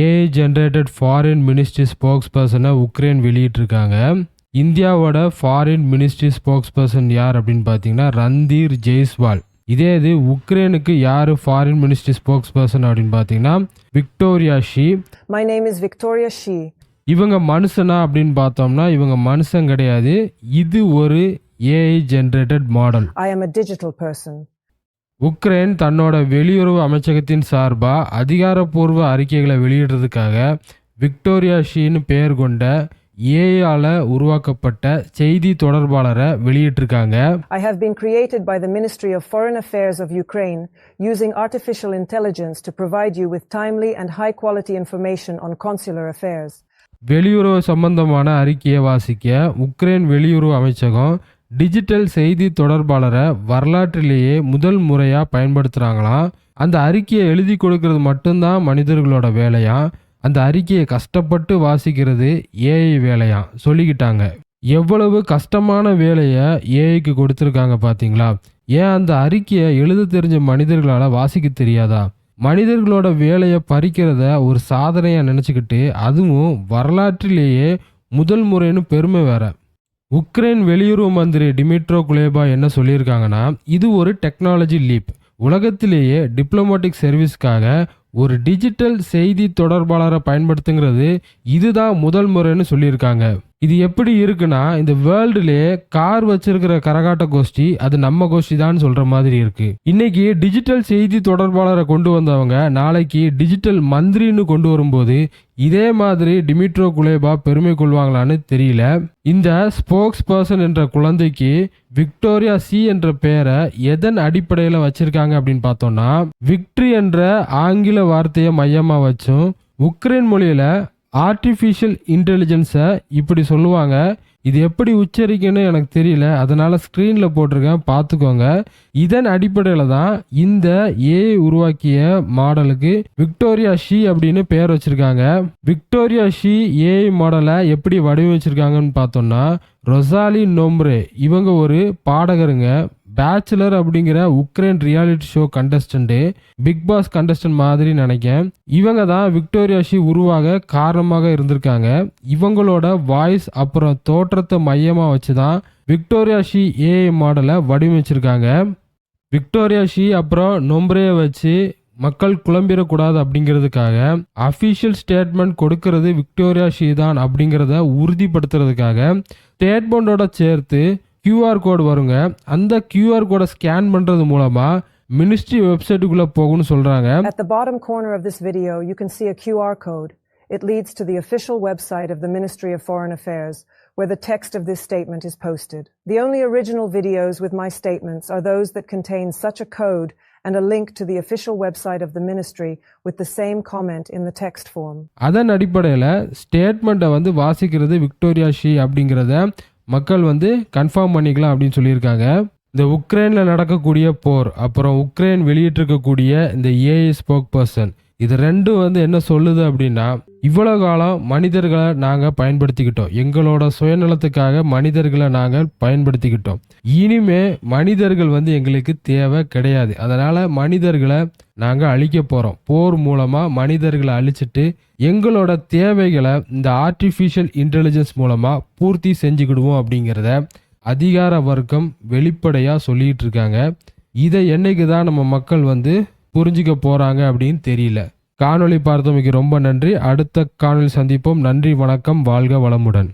AI generated foreign ministry ஸ்போக்ஸ் பர்சனை Ukraine வெளியிட்டிருக்காங்க. இந்தியாவோட ஃபாரின் மினிஸ்ட்ரி ஸ்போக்ஸ் பர்சன் யார் அப்படின்னு பார்த்தீங்கன்னா ரந்தீர் ஜெய்ஸ்வால். இதே இது உக்ரைனுக்கு யார் ஃபாரின் மினிஸ்ட்ரி ஸ்போக்ஸ் பர்சன் அப்படின்னு பார்த்தீங்கன்னா Victoria Shi. My name is Victoria Shi. இவங்க மனுஷனா அப்படின்னு பார்த்தோம்னா இவங்க மனுஷன் கிடையாது. இது ஒரு AI generated model I am a digital person. Ukraine தன்னோட வெளியுறவு அமைச்சகத்தின் சார்பா அதிகாரப்பூர்வ அறிக்கைகளை வெளியிடுறதுக்காக விக்டோரியா ஷீன்னு பெயர் கொண்ட ஏஐயால உருவாக்கப்பட்ட செய்தி தொடர்பாளரை வெளியிட்டிருக்காங்க I have been created by the Ministry of Foreign Affairs of Ukraine using artificial intelligence to provide you with timely and high quality information on consular affairs. வெளியுறவு சம்பந்தமான அறிக்கையை வாசிக்க உக்ரைன் வெளியுறவு அமைச்சகம் டிஜிட்டல் செய்தி தொடர்பாளரை வரலாற்றிலேயே முதல் முறையாக பயன்படுத்துகிறாங்களாம் அந்த அறிக்கையை எழுதி கொடுக்கறது மட்டும்தான் மனிதர்களோட வேலையா? அந்த அறிக்கையை கஷ்டப்பட்டு வாசிக்கிறது ஏஐ வேலையாம் சொல்லிக்கிட்டாங்க. எவ்வளவு கஷ்டமான வேலையை ஏஐக்கு கொடுத்துருக்காங்க பார்த்தீங்களா ஏன் அந்த அறிக்கையை எழுத தெரிஞ்ச மனிதர்களால் வாசிக்க தெரியாதா? மனிதர்களோட வேலையை பறிக்கிறத ஒரு சாதனையாக நினச்சிக்கிட்டு அதுவும் வரலாற்றிலேயே முதல் முறைன்னு பெருமை வேறு. உக்ரைன் வெளியுறவு மந்திரி டிமிட்ரோ குலேபா என்ன சொல்லியிருக்காங்கன்னா இது ஒரு டெக்னாலஜி லீப் உலகத்திலேயே டிப்ளமேட்டிக் சர்வீஸ்க்காக ஒரு டிஜிட்டல் செய்தி தொடர்பாளரை பயன்படுத்துங்கிறது இதுதான் முதல் முறைன்னு சொல்லியிருக்காங்க. இது எப்படி இருக்குன்னா இந்த வேர்ல்டுலேயே கார் வச்சிருக்கிற கரகாட்ட கோஷ்டி அது நம்ம கோஷ்டி தான் சொல்ற மாதிரி இருக்கு. இன்னைக்கு டிஜிட்டல் செய்தி தொடர்பாளரை கொண்டு வந்தவங்க நாளைக்கு டிஜிட்டல் மந்திரின்னு கொண்டு வரும்போது இதே மாதிரி டிமிட்ரோ குலேபா பெருமை கொள்வாங்களான்னு தெரியல. இந்த ஸ்போக்ஸ் பர்சன் என்ற குழந்தைக்கு விக்டோரியா சி என்ற பெயரை எதன் அடிப்படையில் வச்சிருக்காங்க அப்படின்னு பார்த்தோம்னா விக்ட்ரி என்ற ஆங்கில வார்த்தையை மையமாக வச்சும் உக்ரைன் மொழியில் ஆர்டிஃபிஷியல் இன்டெலிஜென்ஸை இப்படி சொல்லுவாங்க. இது எப்படி உச்சரிக்கணும்னு எனக்கு தெரியல. அதனால் ஸ்க்ரீனில் போட்டிருக்கேன். பார்த்துக்கோங்க. இதன் அடிப்படையில் தான் இந்த ஏஐ உருவாக்கிய மாடலுக்கு விக்டோரியா ஷி அப்படின்னு பேர் வச்சுருக்காங்க. விக்டோரியா ஷி ஏஐ மாடலை எப்படி வடிவமைச்சிருக்காங்கன்னு பார்த்தோம்னா ரொசாலி நோம்ரே இவங்க ஒரு பாடகருங்க. பேச்சுலர் அப்படிங்கிற Ukraine reality show contestant Bigg Boss contestant மாதிரி நினைக்கேன் இவங்க தான் விக்டோரியா ஷி உருவாக காரணமாக இருந்திருக்காங்க. இவங்களோட வாய்ஸ் அப்புறம் தோற்றத்தை மையமாக வச்சு தான் விக்டோரியா ஷி ஏஐ மாடலை வடிவமைச்சிருக்காங்க. விக்டோரியா ஷி அப்புறம் நொம்பரையை வச்சு மக்கள் குழம்பிடக்கூடாது அப்படிங்கிறதுக்காக அஃபிஷியல் ஸ்டேட்மெண்ட் கொடுக்கறது விக்டோரியா ஷி தான் அப்படிங்கிறத உறுதிப்படுத்துறதுக்காக ஸ்டேட்மெண்ட்டோட சேர்த்து QR கோடு வருங்க அந்த QR கோடை ஸ்கேன் பண்ணுறது மூலமாக மினிஸ்ட்ரி வெப்சைட்டுக்குள்ளே போகும்னு சொல்கிறாங்க At the bottom corner of this video, you can see a QR code. It leads to the official website of the Ministry of Foreign Affairs, where the text of this statement is posted. The only original videos with my statements are those that contain such a code and a link to the official website of the ministry with the same comment in the text form. அதன் அடிப்படையில் ஸ்டேட்மெண்ட்டை வந்து வாசிக்கிறது Victoria she அப்படிங்கிறத மக்கள் வந்து confirm பண்ணிக்கலாம் அப்படின்னு சொல்லியிருக்காங்க. இந்த உக்ரைனில் நடக்கக்கூடிய போர் அப்புறம் உக்ரைன் வெளியிட்டிருக்கக்கூடிய இந்த ஏஐ ஸ்போக் பர்சன் இது ரெண்டும் வந்து என்ன சொல்லுது அப்படின்னா இவ்வளோ காலம் மனிதர்களை நாங்கள் பயன்படுத்திக்கிட்டோம். எங்களோட சுயநலத்துக்காக மனிதர்களை நாங்கள் பயன்படுத்திக்கிட்டோம். இனிமே மனிதர்கள் வந்து எங்களுக்கு தேவை கிடையாது. அதனால் மனிதர்களை நாங்கள் அழிக்க போகிறோம் போர் மூலமாக மனிதர்களை அழிச்சிட்டு எங்களோட தேவைகளை இந்த ஆர்டிஃபிஷியல் இன்டெலிஜென்ஸ் மூலமாக பூர்த்தி செஞ்சுக்கிடுவோம் அப்படிங்கிறத அதிகார வர்க்கம் வெளிப்படையாக சொல்லிகிட்டு இருக்காங்க. இதை என்னைக்கு தான் நம்ம மக்கள் வந்து புரிஞ்சிக்க போகிறாங்க அப்படின்னு தெரியல. காணொளி பார்த்தமைக்கு ரொம்ப நன்றி. அடுத்த காணொளி சந்திப்போம். நன்றி வணக்கம். வாழ்க வளமுடன்.